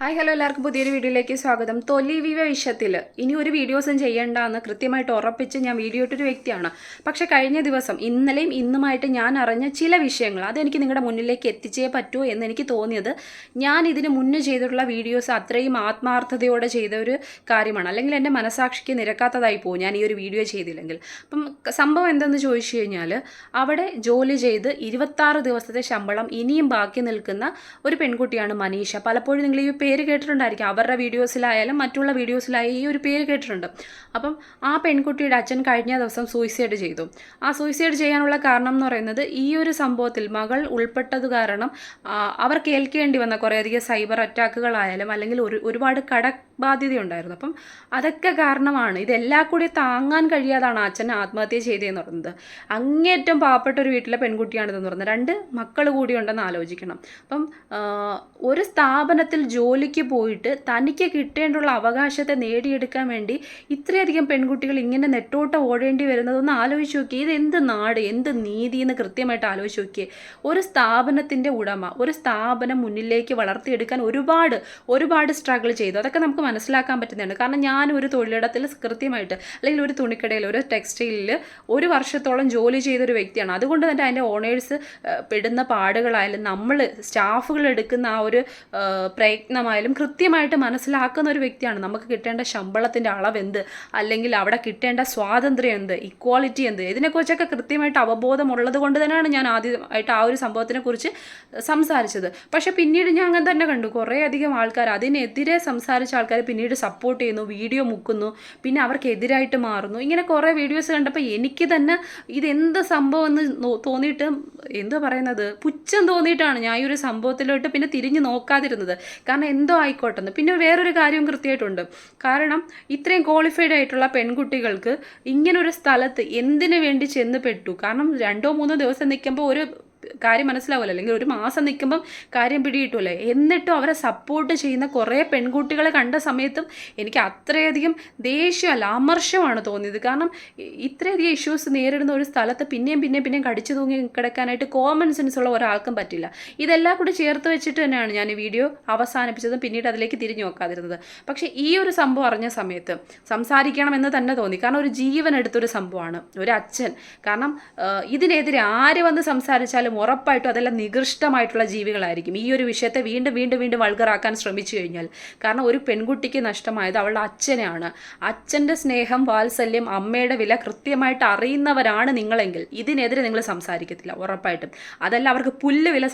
Hi hello എല്ലാവർക്കും പുതിയൊരു വീഡിയോയിലേക്ക് സ്വാഗതം. തൊലി വിവ വിഷയത്തിൽ ഇനി ഒരു വീഡിയോസും ചെയ്യേണ്ട എന്ന് കൃത്യമായിട്ട് ഉറപ്പിച്ച് ഞാൻ വീഡിയോ ഇട്ടൊരു വ്യക്തിയാണ്. പക്ഷേ കഴിഞ്ഞ ദിവസം ഇന്നലെയും ഇന്നുമായിട്ട് ഞാൻ അറിഞ്ഞ ചില വിഷയങ്ങൾ അതെനിക്ക് നിങ്ങളുടെ മുന്നിലേക്ക് എത്തിച്ചേ പറ്റൂ എന്ന് എനിക്ക് തോന്നിയത് ഞാൻ ഇതിന് മുന്നേ ചെയ്തിട്ടുള്ള വീഡിയോസ് അത്രയും ആത്മാർത്ഥതയോടെ ചെയ്ത ഒരു കാര്യമാണ്. അല്ലെങ്കിൽ എന്റെ മനസാക്ഷിക്ക് നിരക്കാത്തതായി പോകും ഞാൻ ഈ ഒരു വീഡിയോ ചെയ്തില്ലെങ്കിൽ. അപ്പം സംഭവം എന്തെന്ന് ചോദിച്ചു കഴിഞ്ഞാൽ അവിടെ ജോലി ചെയ്ത് ഇരുപത്താറ് ദിവസത്തെ ശമ്പളം ഇനിയും ബാക്കി നിൽക്കുന്ന ഒരു പെൺകുട്ടിയാണ് മനീഷ. പലപ്പോഴും നിങ്ങൾ ഈ പേര് കേട്ടിട്ടുണ്ടായിരിക്കും. അവരുടെ വീഡിയോസിലായാലും മറ്റുള്ള വീഡിയോസിലായാലും ഈ ഒരു പേര് കേട്ടിട്ടുണ്ട്. അപ്പം ആ പെൺകുട്ടിയുടെ അച്ഛൻ കഴിഞ്ഞ ദിവസം സൂയിസൈഡ് ചെയ്തു. ആ സൂയിസൈഡ് ചെയ്യാനുള്ള കാരണം എന്ന് പറയുന്നത് ഈ ഒരു സംഭവത്തിൽ മകൾ ഉൾപ്പെട്ടത് കാരണം അവർ കേൾക്കേണ്ടി വന്ന കുറേയധികം സൈബർ അറ്റാക്കുകളായാലും അല്ലെങ്കിൽ ഒരു ഒരുപാട് കടബാധ്യതയുണ്ടായിരുന്നു അപ്പം അതൊക്കെ കാരണമാണ് ഇതെല്ലാം കൂടി താങ്ങാൻ കഴിയാതാണ് അച്ഛൻ ആത്മഹത്യ ചെയ്തതെന്ന് പറയുന്നത്. അങ്ങേറ്റം പാവപ്പെട്ട ഒരു വീട്ടിലെ പെൺകുട്ടിയാണിതെന്ന് പറയുന്നത്. രണ്ട് മക്കൾ കൂടി ഉണ്ടെന്ന് ആലോചിക്കണം. അപ്പം ഒരു സ്ഥാപനത്തിൽ ജോലിക്ക് പോയിട്ട് തനിക്ക് കിട്ടേണ്ടുള്ള അവകാശത്തെ നേടിയെടുക്കാൻ വേണ്ടി ഇത്രയധികം പെൺകുട്ടികൾ ഇങ്ങനെ നെറ്റോട്ട ഓടേണ്ടി വരുന്നതൊന്ന് ആലോചിച്ച് നോക്കി ഇത് എന്ത് നാട് എന്ത് നീതി എന്ന് കൃത്യമായിട്ട് ആലോചിച്ച് നോക്കിയേ. ഒരു സ്ഥാപനത്തിന്റെ ഉടമ ഒരു സ്ഥാപനം മുന്നിലേക്ക് വളർത്തിയെടുക്കാൻ ഒരുപാട് ഒരുപാട് സ്ട്രഗിൾ ചെയ്തു. അതൊക്കെ നമുക്ക് മനസ്സിലാക്കാൻ പറ്റുന്നുണ്ട് കാരണം ഞാൻ ഒരു തൊഴിലിടത്തിൽ കൃത്യമായിട്ട് അല്ലെങ്കിൽ ഒരു തുണിക്കടയിൽ ഒരു ടെക്സ്റ്റൈലിൽ ഒരു വർഷത്തോളം ജോലി ചെയ്തൊരു വ്യക്തിയാണ്. അതുകൊണ്ട് തന്നെ അതിന്റെ ഓണേഴ്സ് പെടുന്ന പാടുകളായാലും നമ്മൾ സ്റ്റാഫുകൾ എടുക്കുന്ന ആ ഒരു പ്രയത്നമായാലും കൃത്യമായിട്ട് മനസ്സിലാക്കുന്ന ഒരു വ്യക്തിയാണ്. നമുക്ക് കിട്ടേണ്ട ശമ്പളത്തിന്റെ എന്ത് അല്ലെങ്കിൽ അവിടെ കിട്ടേണ്ട സ്വാതന്ത്ര്യം എന്ത്? ഇക്വാളിറ്റി എന്ത്? ഇതിനെക്കുറിച്ചൊക്കെ കൃത്യമായിട്ട് അവബോധമുള്ളത് കൊണ്ട് തന്നെയാണ് ഞാൻ ആദ്യമായിട്ട് ആ ഒരു സംഭവത്തിനെ കുറിച്ച് സംസാരിച്ചത്. പക്ഷേ പിന്നീട് ഞാൻ അങ്ങനെ തന്നെ കണ്ടു. കുറേ അധികം ആൾക്കാർ അതിനെതിരെ സംസാരിച്ച ആൾക്കാർ പിന്നീട് സപ്പോർട്ട് ചെയ്യുന്നു വീഡിയോ മുക്കുന്നു പിന്നെ അവർക്ക് എതിരായിട്ട് മാറുന്നു. ഇങ്ങനെ കുറേ വീഡിയോസ് കണ്ടപ്പോൾ എനിക്ക് തന്നെ ഇതെന്ത് സംഭവം എന്ന് തോന്നിയിട്ട് എന്തോ പറയുന്നത്? പുച്ഛം തോന്നിയിട്ടാണ് ഞാൻ ഈ ഒരു സംഭവത്തിലോട്ട് പിന്നെ തിരിഞ്ഞു നോക്കാതിരുന്നത്. കാരണം എന്തോ ആയിക്കോട്ടെന്ന്. പിന്നെ വേറൊരു കാര്യവും കൃത്യമായിട്ടുണ്ട്. കാരണം ഇത്രയും ക്വാളിഫൈഡ് ആയിട്ടുള്ള പെൺകുട്ടികൾക്ക് ഇങ്ങനൊരു സ്ഥലത്ത് എന്തിനു വേണ്ടി ചെന്ന് പെട്ടു? കാരണം രണ്ടോ മൂന്നോ ദിവസം നിൽക്കുമ്പോൾ ഒരു കാര്യം മനസ്സിലാവില്ല അല്ലെങ്കിൽ ഒരു മാസം നിൽക്കുമ്പം കാര്യം പിടികിട്ടൂലേ. എന്നിട്ടും അവരെ സപ്പോർട്ട് ചെയ്യുന്ന കുറേ പെൺകുട്ടികളെ കണ്ട സമയത്തും എനിക്ക് അത്രയധികം ദേഷ്യമല്ല അമർഷമാണ് തോന്നിയത്. കാരണം ഇത്രയധികം ഇഷ്യൂസ് നേരിടുന്ന ഒരു സ്ഥലത്ത് പിന്നെയും പിന്നെയും പിന്നെയും കടിച്ചു തൂങ്ങി കിടക്കാനായിട്ട് കോമൺ സെൻസ് ഉള്ള ഒരാൾക്കും പറ്റില്ല. ഇതെല്ലാം കൂടി ചേർത്ത് വെച്ചിട്ട് തന്നെയാണ് ഞാൻ ഈ വീഡിയോ അവസാനിപ്പിച്ചതും പിന്നീട് അതിലേക്ക് തിരിഞ്ഞു നോക്കാതിരുന്നത്. പക്ഷേ ഈ ഒരു സംഭവം അറിഞ്ഞ സമയത്ത് സംസാരിക്കണം എന്ന് തന്നെ തോന്നി. കാരണം ഒരു ജീവൻ എടുത്തൊരു സംഭവമാണ്. ഒരു അച്ഛൻ. കാരണം ഇതിനെതിരെ ആര് വന്ന് സംസാരിച്ചാലും ഉറപ്പായിട്ടും അതെല്ലാം നികൃഷ്ടമായിട്ടുള്ള ജീവികളായിരിക്കും. ഈ ഒരു വിഷയത്തെ വീണ്ടും വീണ്ടും വീണ്ടും വൾഗറാക്കാൻ ശ്രമിച്ചു കഴിഞ്ഞാൽ കാരണം ഒരു പെൺകുട്ടിക്ക് നഷ്ടമായത് അവളുടെ അച്ഛനെയാണ്. അച്ഛന്റെ സ്നേഹം വാത്സല്യം അമ്മയുടെ വില കൃത്യമായിട്ട് അറിയുന്നവരാണ് നിങ്ങളെങ്കിൽ ഇതിനെതിരെ നിങ്ങൾ സംസാരിക്കത്തില്ല ഉറപ്പായിട്ടും. അതല്ല അവർക്ക് പുല്ല് വില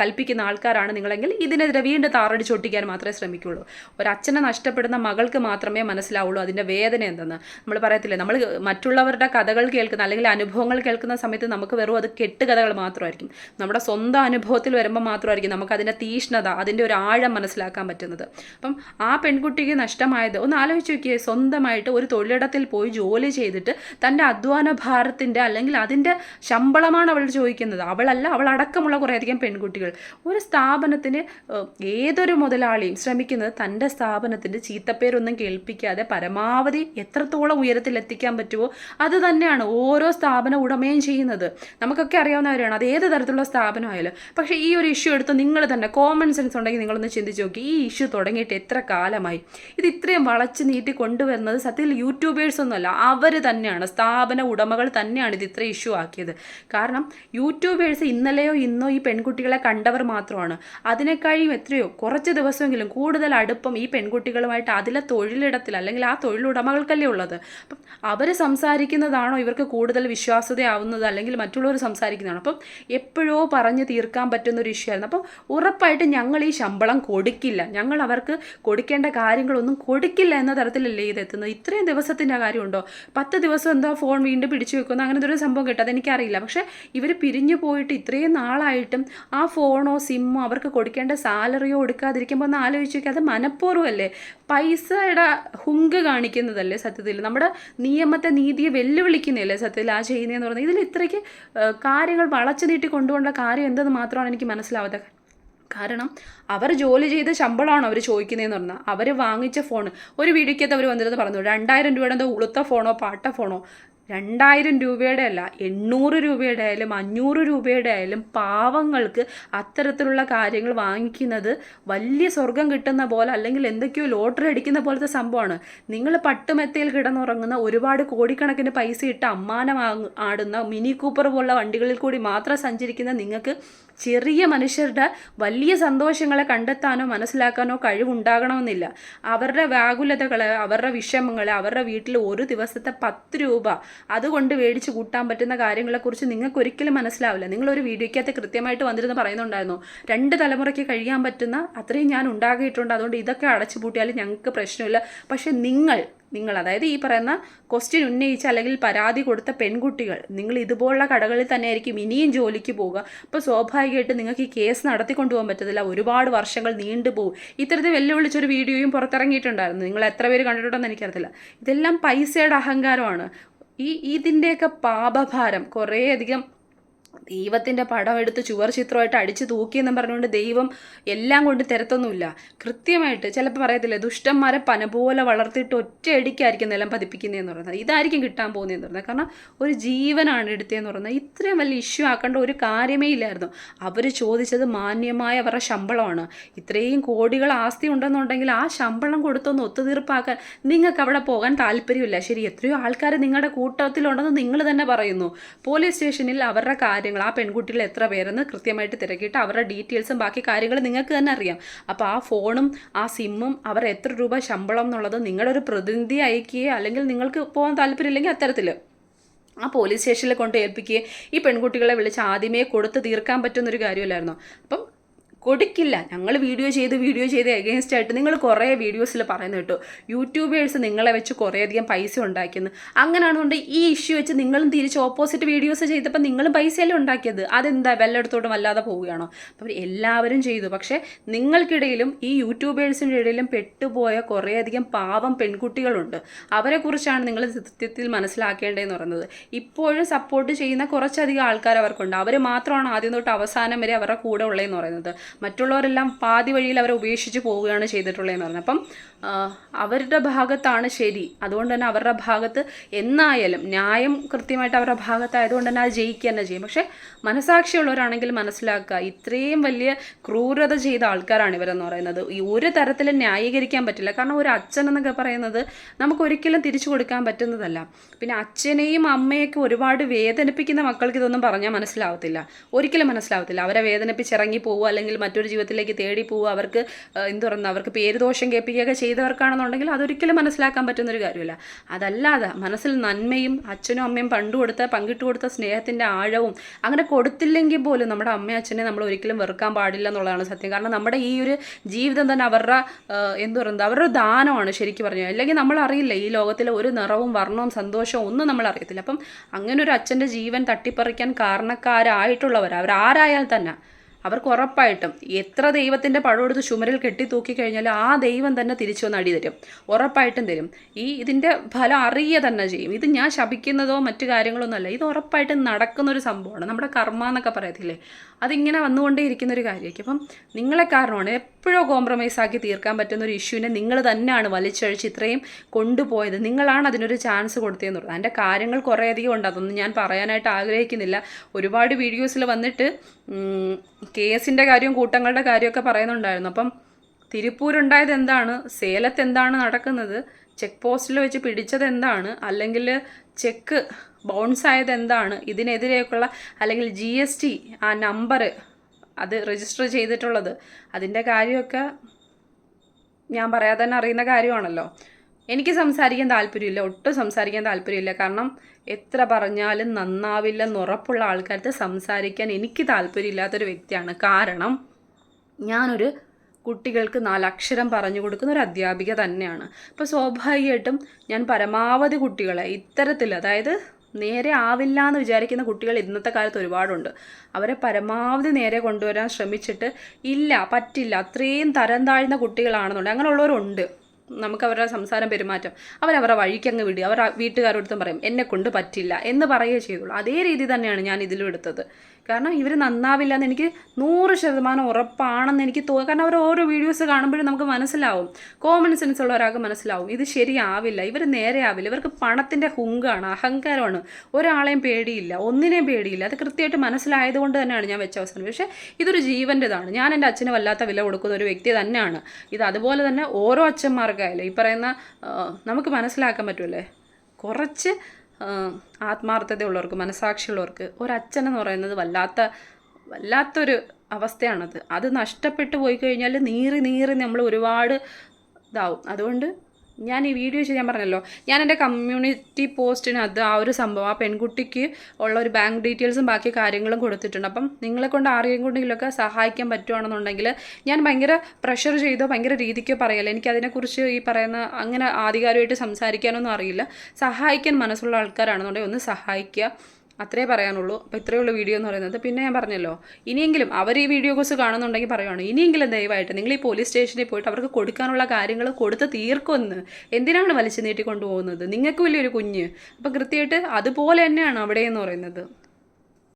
കൽപ്പിക്കുന്ന ആൾക്കാരാണ് നിങ്ങളെങ്കിൽ ഇതിനെതിരെ വീണ്ടും താറടിച്ചൊട്ടിക്കാൻ മാത്രമേ ശ്രമിക്കുകയുള്ളൂ ഒരു അച്ഛനെ നഷ്ടപ്പെടുന്ന മകൾക്ക് മാത്രമേ മനസ്സിലാവുള്ളൂ അതിന്റെ വേദന എന്തെന്ന്. നമ്മൾ പറയത്തില്ലേ നമ്മൾ മറ്റുള്ളവരുടെ കഥകൾ കേൾക്കുന്ന അല്ലെങ്കിൽ അനുഭവങ്ങൾ കേൾക്കുന്ന സമയത്ത് നമുക്ക് വെറും അത് കെട്ടുകഥകൾ മാത്രമായിരിക്കും. നമ്മുടെ സ്വന്തം അനുഭവത്തിൽ വരുമ്പോൾ മാത്രമായിരിക്കും നമുക്ക് അതിന്റെ തീഷ്ണത അതിന്റെ ഒരു ആഴം മനസ്സിലാക്കാൻ പറ്റുന്നത്. അപ്പം ആ പെൺകുട്ടിക്ക് നഷ്ടമായത് ഒന്ന് ആലോചിച്ച് നോക്കിയേ സ്വന്തമായിട്ട് ഒരു തൊഴിലിടത്തിൽ പോയി ജോലി ചെയ്തിട്ട് തന്റെ അധ്വാന ഭാരത്തിന്റെ അല്ലെങ്കിൽ അതിന്റെ ശമ്പളമാണ് അവൾ ചോദിക്കുന്നത്. അവളല്ല അവൾ അടക്കമുള്ള കുറേയധികം പെൺകുട്ടികൾ. ഒരു സ്ഥാപനത്തിന് ഏതൊരു മുതലാളിയും ശ്രമിക്കുന്നത് തന്റെ സ്ഥാപനത്തിന്റെ ചീത്തപ്പേരൊന്നും കേൾപ്പിക്കാതെ പരമാവധി എത്രത്തോളം ഉയരത്തിൽ എത്തിക്കാൻ പറ്റുമോ അത് തന്നെയാണ് ഓരോ സ്ഥാപന ഉടമയും ചെയ്യുന്നത്. നമുക്കൊക്കെ അറിയാവുന്നവരാണ് അത് ഏത് തരത്തിലുള്ള സ്ഥാപനമായാലും. പക്ഷേ ഈ ഒരു ഇഷ്യൂ എടുത്ത് നിങ്ങൾ തന്നെ കോമൺ സെൻസ് ഉണ്ടെങ്കിൽ നിങ്ങളൊന്ന് ചിന്തിച്ച് നോക്കി. ഈ ഇഷ്യൂ തുടങ്ങിയിട്ട് എത്ര കാലമായി? ഇത് ഇത്രയും വളച്ച് നീട്ടി കൊണ്ടുവരുന്നത് സത്യത്തിൽ യൂട്യൂബേഴ്സ് ഒന്നുമല്ല അവർ തന്നെയാണ്. സ്ഥാപന ഉടമകൾ തന്നെയാണ് ഇത് ഇത്ര ഇഷ്യൂ ആക്കിയത്. കാരണം യൂട്യൂബേഴ്സ് ഇന്നലെയോ ഇന്നോ ഈ പെൺകുട്ടികളെ കണ്ടവർ മാത്രമാണ്. അതിനേക്കാളും എത്രയോ കുറച്ച് ദിവസമെങ്കിലും കൂടുതൽ അടുപ്പം ഈ പെൺകുട്ടികളുമായിട്ട് അതിലെ തൊഴിലിടത്തിൽ അല്ലെങ്കിൽ ആ തൊഴിലുടമകൾക്കല്ലേ ഉള്ളത്. അപ്പം അവർ സംസാരിക്കുന്നതാണോ ഇവർക്ക് കൂടുതൽ വിശ്വാസ്യതയാവുന്നത് അല്ലെങ്കിൽ മറ്റുള്ളവർ സംസാരിക്കുന്നതാണോ? അപ്പം എപ്പോഴോ പറഞ്ഞ് തീർക്കാൻ പറ്റുന്ന ഒരു ഇഷ്യൂ ആയിരുന്നു. അപ്പം ഉറപ്പായിട്ടും ഞങ്ങൾ ഈ ശമ്പളം കൊടുക്കില്ല. ഞങ്ങൾ അവർക്ക് കൊടുക്കേണ്ട കാര്യങ്ങളൊന്നും കൊടുക്കില്ല എന്ന തരത്തിലല്ലേ ഇത് എത്തുന്നത്. ഇത്രയും ദിവസത്തിന്റെ കാര്യമുണ്ടോ? പത്ത് ദിവസം എന്തോ ഫോൺ വീണ്ടും പിടിച്ചു വെക്കുന്നു. അങ്ങനത്തെ ഒരു സംഭവം കിട്ടും. അതെനിക്കറിയില്ല. പക്ഷേ ഇവർ പിരിഞ്ഞു പോയിട്ട് ഇത്രയും നാളായിട്ടും ആ ഫോണോ സിമ്മോ അവർക്ക് കൊടുക്കേണ്ട സാലറിയോ കൊടുക്കാതിരിക്കുമ്പോൾ ഒന്ന് ആലോചിച്ച് നോക്കി അത് മനഃപൂർവമല്ലേ? പൈസയുടെ ഹുങ്ക് കാണിക്കുന്നതല്ലേ സത്യത്തിൽ? നമ്മുടെ നിയമത്തെ നീതിയെ വെല്ലുവിളിക്കുന്നതല്ലേ സത്യത്തിൽ ആ ചെയ്യുന്നതെന്ന് പറഞ്ഞാൽ ഇതിൽ ഇത്രയ്ക്ക് കാര്യങ്ങൾ വളച്ചു നീട്ടി കൊണ്ടുപോകേണ്ട കാര്യം എന്തെന്ന് മാത്രമാണ് എനിക്ക് മനസ്സിലാവാത്തത് കാരണം അവർ ജോലി ചെയ്ത ശമ്പളമാണ് അവർ ചോദിക്കുന്നതെന്ന് പറഞ്ഞാൽ അവർ വാങ്ങിച്ച ഫോൺ ഒരു വീഡിയോക്കകത്ത് അവർ വന്നിരുന്നത് പറഞ്ഞു രണ്ടായിരം രൂപയുടെ എന്തോ ഉളുത്ത ഫോണോ പാട്ട ഫോണോ രണ്ടായിരം രൂപയുടെ അല്ല എണ്ണൂറ് രൂപയുടെ ആയാലും അഞ്ഞൂറ് രൂപയുടെ ആയാലും പാവങ്ങൾക്ക് അത്തരത്തിലുള്ള കാര്യങ്ങൾ വാങ്ങിക്കുന്നത് വലിയ സ്വർഗം കിട്ടുന്ന പോലെ അല്ലെങ്കിൽ എന്തൊക്കെയോ ലോട്ടറി അടിക്കുന്ന പോലത്തെ സംഭവമാണ്. നിങ്ങൾ പട്ടുമെത്തയിൽ കിടന്നുറങ്ങുന്ന ഒരുപാട് കോടിക്കണക്കിന് പൈസ ഇട്ട് അമ്മാനം ആടുന്ന മിനി കൂപ്പർ പോലുള്ള വണ്ടികളിൽ കൂടി മാത്രം സഞ്ചരിക്കുന്ന നിങ്ങൾക്ക് ചെറിയ മനുഷ്യരുടെ വലിയ സന്തോഷങ്ങളെ കണ്ടെത്താനോ മനസ്സിലാക്കാനോ കഴിവുണ്ടാകണമെന്നില്ല. അവരുടെ വ്യാകുലതകളെ അവരുടെ വിഷമങ്ങളെ അവരുടെ വീട്ടിൽ ഒരു ദിവസത്തെ പത്ത് രൂപ അതുകൊണ്ട് മേടിച്ച് കൂട്ടാൻ പറ്റുന്ന കാര്യങ്ങളെക്കുറിച്ച് നിങ്ങൾക്ക് ഒരിക്കലും മനസ്സിലാവില്ല. നിങ്ങൾ ഒരു വീഡിയോയ്ക്കകത്ത് കൃത്യമായിട്ട് വന്നിരുന്ന് പറയുന്നുണ്ടായിരുന്നു രണ്ട് തലമുറയ്ക്ക് കഴിയാൻ പറ്റുന്ന അത്രയും ഞാൻ ഉണ്ടാക്കിയിട്ടുണ്ട് അതുകൊണ്ട് ഇതൊക്കെ അടച്ചു പൂട്ടിയാലും ഞങ്ങൾക്ക് പ്രശ്നമില്ല. പക്ഷെ നിങ്ങൾ നിങ്ങൾ അതായത് ഈ പറയുന്ന ക്വസ്റ്റ്യൻ ഉന്നയിച്ച അല്ലെങ്കിൽ പരാതി കൊടുത്ത പെൺകുട്ടികൾ നിങ്ങൾ ഇതുപോലുള്ള കടകളിൽ തന്നെ ആയിരിക്കും ഇനിയും ജോലിക്ക് പോവുക. അപ്പോൾ സ്വാഭാവികമായിട്ട് നിങ്ങൾക്ക് ഈ കേസ് നടത്തിക്കൊണ്ടു പോകാൻ പറ്റത്തില്ല. ഒരുപാട് വർഷങ്ങൾ നീണ്ടുപോകും ഇത്തരത്തിൽ വെല്ലുവിളിച്ചൊരു വീഡിയോയും പുറത്തിറങ്ങിയിട്ടുണ്ടായിരുന്നു. നിങ്ങൾ എത്ര പേര് കണ്ടിട്ടുണ്ടെന്ന് എനിക്കറിയത്തില്ല. ഇതെല്ലാം പൈസയുടെ അഹങ്കാരമാണ്. ഈ ഇതിന്റെയൊക്കെ പാപഭാരം കുറേയധികം ദൈവത്തിന്റെ പടം എടുത്ത് ചുവർ ചിത്രമായിട്ട് അടിച്ച് തൂക്കിയെന്നും പറഞ്ഞുകൊണ്ട് ദൈവം എല്ലാം കൊണ്ട് തരത്തൊന്നുമില്ല. കൃത്യമായിട്ട് ചിലപ്പോൾ പറയത്തില്ലേ ദുഷ്ടന്മാരെ പന പോലെ വളർത്തിയിട്ട് ഒറ്റയടിക്കായിരിക്കും നിലം പതിപ്പിക്കുന്നതെന്ന് പറയുന്നത്. ഇതായിരിക്കും കിട്ടാൻ പോകുന്നതെന്ന് പറയുന്നത്. കാരണം ഒരു ജീവനാണ് എടുത്തതെന്ന് പറയുന്നത്. ഇത്രയും വലിയ ഇഷ്യൂ ആക്കേണ്ട ഒരു കാര്യമേ ഇല്ലായിരുന്നു. അവർ ചോദിച്ചത് മാന്യമായ അവരുടെ ശമ്പളമാണ്. ഇത്രയും കോടികൾ ആസ്തി ഉണ്ടെന്നുണ്ടെങ്കിൽ ആ ശമ്പളം കൊടുത്തൊന്ന് ഒത്തുതീർപ്പാക്കാൻ നിങ്ങൾക്ക് അവിടെ പോകാൻ താല്പര്യമില്ല. ശരി എത്രയോ ആൾക്കാർ നിങ്ങളുടെ കൂട്ടത്തിലുണ്ടെന്ന് നിങ്ങൾ തന്നെ പറയുന്നു. പോലീസ് സ്റ്റേഷനിൽ അവരുടെ കാര്യങ്ങൾ. ആ പെൺകുട്ടികൾ എത്ര പേരെന്ന് കൃത്യമായിട്ട് തിരക്കിയിട്ട് അവരുടെ ഡീറ്റെയിൽസും ബാക്കി കാര്യങ്ങളും നിങ്ങൾക്ക് തന്നെ അറിയാം. അപ്പോൾ ആ ഫോണും ആ സിമ്മും അവർ എത്ര രൂപ ശമ്പളം എന്നുള്ളത് നിങ്ങളുടെ ഒരു പ്രതിനിധി അയക്കുകയോ അല്ലെങ്കിൽ നിങ്ങൾക്ക് പോകാൻ താല്പര്യമില്ലെങ്കിൽ അത്തരത്തിൽ ആ പോലീസ് സ്റ്റേഷനിൽ കൊണ്ട് ഏൽപ്പിക്കുകയും ഈ പെൺകുട്ടികളെ വിളിച്ച് ആദ്യമേ കൊടുത്ത് തീർക്കാൻ പറ്റുന്നൊരു കാര്യമല്ലായിരുന്നു. അപ്പം കൊടുക്കില്ല. ഞങ്ങൾ വീഡിയോ ചെയ്ത് വീഡിയോ ചെയ്ത് എഗെയിൻസ്റ്റ് ആയിട്ട് നിങ്ങൾ കുറേ വീഡിയോസിൽ പറയുന്നത് കേട്ടോ. യൂട്യൂബേഴ്സ് നിങ്ങളെ വെച്ച് കുറേയധികം പൈസ ഉണ്ടാക്കിയെന്ന്. അങ്ങനെയാണെന്നുണ്ടെങ്കിൽ ഈ ഇഷ്യൂ വെച്ച് നിങ്ങളും തിരിച്ച് ഓപ്പോസിറ്റ് വീഡിയോസ് ചെയ്തപ്പോൾ നിങ്ങളും പൈസയല്ലേ ഉണ്ടാക്കിയത്? അതെന്താ? വെല്ലടത്തോടും വല്ലാതെ പോവുകയാണോ? അപ്പം എല്ലാവരും ചെയ്തു. പക്ഷേ നിങ്ങൾക്കിടയിലും ഈ യൂട്യൂബേഴ്സിന്റെ ഇടയിലും പെട്ടുപോയ കുറേയധികം പാവം പെൺകുട്ടികളുണ്ട്. അവരെക്കുറിച്ചാണ് നിങ്ങൾ സത്യത്തിൽ മനസ്സിലാക്കേണ്ടതെന്ന് പറയുന്നത്. ഇപ്പോഴും സപ്പോർട്ട് ചെയ്യുന്ന കുറച്ചധികം ആൾക്കാർ അവർക്കുണ്ട്. അവർ മാത്രമാണ് ആദ്യം തൊട്ട് അവസാനം വരെ അവരുടെ കൂടെ ഉള്ളതെന്ന് പറയുന്നത്. മറ്റുള്ളവരെല്ലാം പാതി വഴിയിൽ അവരെ ഉപേക്ഷിച്ച് പോവുകയാണ് ചെയ്തിട്ടുള്ളതെന്ന് പറഞ്ഞത് അപ്പം അവരുടെ ഭാഗത്താണ് ശരി. അതുകൊണ്ട് തന്നെ അവരുടെ ഭാഗത്ത് എന്നായാലും ന്യായം കൃത്യമായിട്ട് അവരുടെ ഭാഗത്തായതുകൊണ്ട് തന്നെ അത് ജയിക്കുക തന്നെ ചെയ്യും. പക്ഷേ മനസാക്ഷിയുള്ളവരാണെങ്കിൽ മനസ്സിലാക്കുക ഇത്രയും വലിയ ക്രൂരത ചെയ്ത ആൾക്കാരാണ് ഇവരെന്ന് പറയുന്നത്. ഈ ഒരു തരത്തിൽ ന്യായീകരിക്കാൻ പറ്റില്ല. കാരണം ഒരു അച്ഛൻ എന്നൊക്കെ പറയുന്നത് നമുക്ക് ഒരിക്കലും തിരിച്ചു കൊടുക്കാൻ പറ്റുന്നതല്ല. പിന്നെ അച്ഛനെയും അമ്മയൊക്കെ ഒരുപാട് വേദനിപ്പിക്കുന്ന മക്കൾക്ക് ഇതൊന്നും പറഞ്ഞാൽ മനസ്സിലാവത്തില്ല. ഒരിക്കലും മനസ്സിലാവത്തില്ല. അവരെ വേദനിപ്പിച്ച് ഇറങ്ങി പോവുക അല്ലെങ്കിൽ മറ്റൊരു ജീവിതത്തിലേക്ക് തേടി പോവുക അവർക്ക് എന്ത് അവർക്ക് പേര് ദോഷം കേൾപ്പിക്കുകയൊക്കെ ചെയ്തവർക്കാണെന്നുണ്ടെങ്കിൽ അതൊരിക്കലും മനസ്സിലാക്കാൻ പറ്റുന്നൊരു കാര്യമില്ല. അതല്ലാതെ മനസ്സിൽ നന്മയും അച്ഛനും അമ്മയും പണ്ടു കൊടുത്ത പങ്കിട്ട് കൊടുത്ത സ്നേഹത്തിന്റെ ആഴവും അങ്ങനെ കൊടുത്തില്ലെങ്കിൽ പോലും നമ്മുടെ അമ്മയും അച്ഛനെ നമ്മൾ ഒരിക്കലും വെറുക്കാൻ പാടില്ല എന്നുള്ളതാണ് സത്യം. കാരണം നമ്മുടെ ഈ ഒരു ജീവിതം തന്നെ അവരുടെ എന്തു പറയുന്നത് അവരുടെ ദാനമാണ് ശരിക്കും പറഞ്ഞു അല്ലെങ്കിൽ നമ്മൾ അറിയില്ല ഈ ലോകത്തിലെ ഒരു നിറവും വർണവും സന്തോഷവും ഒന്നും നമ്മൾ അറിയത്തില്ല. അപ്പം അങ്ങനെ ഒരു അച്ഛന്റെ ജീവൻ തട്ടിപ്പറിക്കാൻ കാരണക്കാരായിട്ടുള്ളവർ അവരാരായാൽ തന്നെ അവർക്ക് ഉറപ്പായിട്ടും എത്ര ദൈവത്തിന്റെ പഴം എടുത്ത് ചുമരിൽ കെട്ടി തൂക്കി കഴിഞ്ഞാൽ ആ ദൈവം തന്നെ തിരിച്ചു വന്ന് അടി തരും. ഉറപ്പായിട്ടും തരും. ഈ ഇതിന്റെ ഫലം അറിയുക തന്നെ ചെയ്യും. ഇത് ഞാൻ ശപിക്കുന്നതോ മറ്റു കാര്യങ്ങളൊന്നും അല്ല ഇത് ഉറപ്പായിട്ടും നടക്കുന്നൊരു സംഭവമാണ്. നമ്മുടെ കർമ്മ എന്നൊക്കെ പറയത്തില്ലേ? അതിങ്ങനെ വന്നുകൊണ്ടേ ഇരിക്കുന്ന ഒരു കാര്യമായിരിക്കും. അപ്പം നിങ്ങളെ കാരണമാണ് എപ്പോഴോ കോംപ്രമൈസ് ആക്കി തീർക്കാൻ പറ്റുന്ന ഒരു ഇഷ്യൂവിനെ നിങ്ങൾ തന്നെയാണ് വലിച്ചഴിച്ച് ഇത്രയും കൊണ്ടുപോയത്. നിങ്ങളാണ് അതിനൊരു ചാൻസ് കൊടുത്തതെന്ന് പറഞ്ഞത് അതിന്റെ കാര്യങ്ങൾ കുറേയധികം ഉണ്ട്. അതൊന്നും ഞാൻ പറയാനായിട്ട് ആഗ്രഹിക്കുന്നില്ല. ഒരുപാട് വീഡിയോസിൽ വന്നിട്ട് കേസിന്റെ കാര്യവും കൂട്ടങ്ങളുടെ കാര്യമൊക്കെ പറയുന്നുണ്ടായിരുന്നു. അപ്പം തിരുപ്പൂരുണ്ടായത് എന്താണ്? സേലത്ത് എന്താണ് നടക്കുന്നത്? ചെക്ക് പോസ്റ്റിൽ വെച്ച് പിടിച്ചത് എന്താണ്? അല്ലെങ്കിൽ ചെക്ക് ബൗൺസ് ആയത് എന്താണ്? ഇതിനെതിരെയൊക്കെയുള്ള അല്ലെങ്കിൽ ജി എസ് ടി ആ നമ്പർ അത് രജിസ്റ്റർ ചെയ്തിട്ടുള്ളത്. അതിന്റെ കാര്യമൊക്കെ ഞാൻ പറയാതെ തന്നെ അറിയുന്ന കാര്യമാണല്ലോ. എനിക്ക് സംസാരിക്കാൻ താല്പര്യമില്ല ഒട്ടും സംസാരിക്കാൻ താല്പര്യമില്ല. കാരണം എത്ര പറഞ്ഞാലും നന്നാവില്ലെന്ന് ഉറപ്പുള്ള ആൾക്കാർക്ക് സംസാരിക്കാൻ എനിക്ക് താല്പര്യമില്ലാത്തൊരു വ്യക്തിയാണ്. കാരണം ഞാനൊരു കുട്ടികൾക്ക് നാലക്ഷരം പറഞ്ഞു കൊടുക്കുന്ന ഒരു അധ്യാപിക തന്നെയാണ്. അപ്പോൾ സ്വാഭാവികമായിട്ടും ഞാൻ പരമാവധി കുട്ടികളെ ഇത്തരത്തിൽ അതായത് നേരെ ആവില്ല എന്ന് വിചാരിക്കുന്ന കുട്ടികൾ ഇന്നത്തെ കാലത്ത് ഒരുപാടുണ്ട്. അവരെ പരമാവധി നേരെ കൊണ്ടുവരാൻ ശ്രമിച്ചിട്ട് ഇല്ല പറ്റില്ല അത്രയും തരം താഴ്ന്ന കുട്ടികളാണെന്നുണ്ട്. അങ്ങനെയുള്ളവരുണ്ട്. നമുക്ക് അവരുടെ സംസാരം പെരുമാറ്റം. അവരവരുടെ വഴിക്കങ്ങ് വിടുക. അവർ വീട്ടുകാരോടത്തും പറയും എന്നെ കൊണ്ട് പറ്റില്ല എന്ന് പറയുകയേ ചെയ്തുള്ളൂ. അതേ രീതി തന്നെയാണ് ഞാൻ ഇതിലും എടുത്തത്. കാരണം ഇവർ നന്നാവില്ല എന്ന് എനിക്ക് നൂറ് ശതമാനം ഉറപ്പാണെന്ന് എനിക്ക് തോന്നുന്നു കാരണം അവർ ഓരോ വീഡിയോസ് കാണുമ്പോഴും നമുക്ക് മനസ്സിലാവും. കോമൺ സെൻസ് ഉള്ള ഒരാൾക്ക് മനസ്സിലാവും. ഇത് ശരിയാവില്ല. ഇവർ നേരെ ആവില്ല. ഇവർക്ക് പണത്തിന്റെ ഹുങ്കാണ് അഹങ്കാരമാണ്. ഒരാളെയും പേടിയില്ല. ഒന്നിനെയും പേടിയില്ല. അത് കൃത്യമായിട്ട് മനസ്സിലായത് കൊണ്ട് തന്നെയാണ് ഞാൻ വെച്ച അവസരം പക്ഷേ ഇതൊരു ജീവന്റെതാണ് ഞാൻ എന്റെ അച്ഛന് വല്ലാത്ത വില കൊടുക്കുന്ന ഒരു വ്യക്തി തന്നെയാണ്. ഇത് അതുപോലെ തന്നെ ഓരോ അച്ഛന്മാർക്കായാലും ഈ പറയുന്ന നമുക്ക് മനസ്സിലാക്കാൻ പറ്റുമല്ലേ കുറച്ച് ആത്മാർത്ഥതയുള്ളവർക്ക് മനസാക്ഷിയുള്ളവർക്ക് ഒരച്ഛൻ എന്ന് പറയുന്നത് വല്ലാത്ത വല്ലാത്തൊരു അവസ്ഥയാണത്. അത് നഷ്ടപ്പെട്ടു പോയി കഴിഞ്ഞാൽ നീറി നീറി നമ്മൾ ഒരുപാട് ഇതാവും. അതുകൊണ്ട് ഞാൻ ഈ വീഡിയോ ചെയ്യാൻ പറഞ്ഞല്ലോ. ഞാൻ എന്റെ കമ്മ്യൂണിറ്റി പോസ്റ്റിനകത്ത് ആ ഒരു സംഭവം ആ പെൺകുട്ടിക്ക് ഉള്ള ഒരു ബാങ്ക് ഡീറ്റെയിൽസും ബാക്കി കാര്യങ്ങളും കൊടുത്തിട്ടുണ്ട്. അപ്പം നിങ്ങളെ കൊണ്ട് ആരെയും കൊണ്ടെങ്കിലൊക്കെ സഹായിക്കാൻ പറ്റുവാണെന്നുണ്ടെങ്കിൽ ഞാൻ ഭയങ്കര പ്രഷർ ചെയ്തോ ഭയങ്കര രീതിക്കോ പറയല്ല. എനിക്ക് അതിനെക്കുറിച്ച് ഈ പറയുന്ന അങ്ങനെ ആധികാരികമായിട്ട് സംസാരിക്കാനൊന്നും അറിയില്ല. സഹായിക്കാൻ മനസ്സുള്ള ആൾക്കാരാണെന്നുണ്ടെങ്കിൽ ഒന്ന് സഹായിക്കുക. അത്രേ പറയാനുള്ളൂ. അപ്പോൾ ഇത്രയേ ഉള്ളൂ വീഡിയോ എന്ന് പറയുന്നത്. പിന്നെ ഞാൻ പറഞ്ഞല്ലോ ഇനിയെങ്കിലും അവർ ഈ വീഡിയോസ് കാണുന്നുണ്ടെങ്കിൽ പറയുവാണ് ഇനിയെങ്കിലും ദയവായിട്ട് നിങ്ങൾ ഈ പോലീസ് സ്റ്റേഷനിൽ പോയിട്ട് അവർക്ക് കൊടുക്കാനുള്ള കാര്യങ്ങൾ കൊടുത്ത് തീർക്കൊന്ന് എന്തിനാണ് വലിച്ചു നീട്ടി കൊണ്ടുപോകുന്നത് നിങ്ങൾക്ക് വലിയൊരു കുഞ്ഞ്. അപ്പോൾ കൃത്യമായിട്ട് അതുപോലെ തന്നെയാണ് അവിടെ എന്ന് പറയുന്നത്.